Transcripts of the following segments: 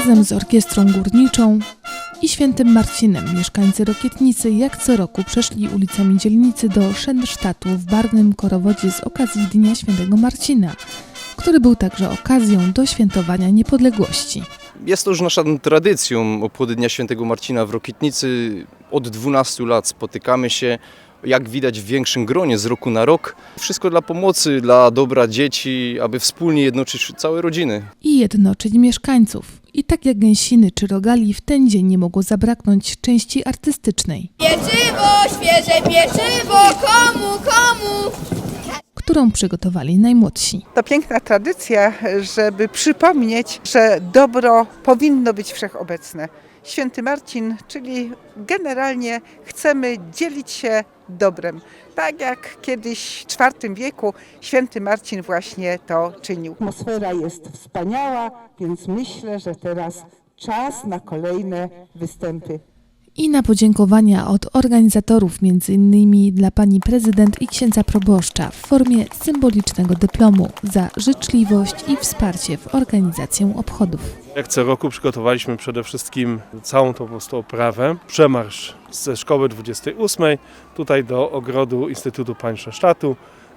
Razem z orkiestrą górniczą i świętym Marcinem mieszkańcy Rokietnicy jak co roku przeszli ulicami dzielnicy do Szensztatu w barwnym korowodzie z okazji Dnia Świętego Marcina, który był także okazją do świętowania niepodległości. Jest to już naszą tradycją obchody Dnia Świętego Marcina w Rokietnicy. Od 12 lat spotykamy się, jak widać w większym gronie z roku na rok. Wszystko dla pomocy, dla dobra dzieci, aby wspólnie jednoczyć całe rodziny. i jednoczyć mieszkańców. I tak jak gęsiny czy rogali, w ten dzień nie mogło zabraknąć części artystycznej, Pieczywo, świeże pieczywo, komu, komu? którą przygotowali najmłodsi. To piękna tradycja, żeby przypomnieć, że dobro powinno być wszechobecne. Święty Marcin, czyli generalnie chcemy dzielić się dobrem. Tak jak kiedyś w IV wieku święty Marcin właśnie to czynił. Atmosfera jest wspaniała, więc myślę, że teraz czas na kolejne występy. I na podziękowania od organizatorów, m.in. dla pani prezydent i księdza proboszcza w formie symbolicznego dyplomu za życzliwość i wsparcie w organizację obchodów. Jak co roku przygotowaliśmy przede wszystkim całą tą po oprawę. Przemarsz ze szkoły 28 tutaj do ogrodu Instytutu Państwa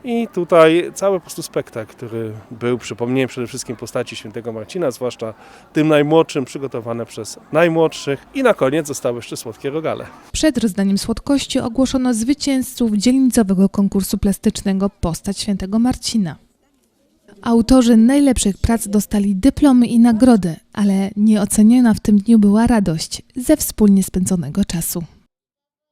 i tutaj cały po prostu spektakl, który był przypomnieniem przede wszystkim postaci świętego Marcina, zwłaszcza tym najmłodszym, przygotowane przez najmłodszych i na koniec zostały jeszcze słodkie rogale. Przed rozdaniem słodkości ogłoszono zwycięzców dzielnicowego konkursu plastycznego Postać Świętego Marcina. Autorzy najlepszych prac dostali dyplomy i nagrody, ale nieoceniona w tym dniu była radość ze wspólnie spędzonego czasu.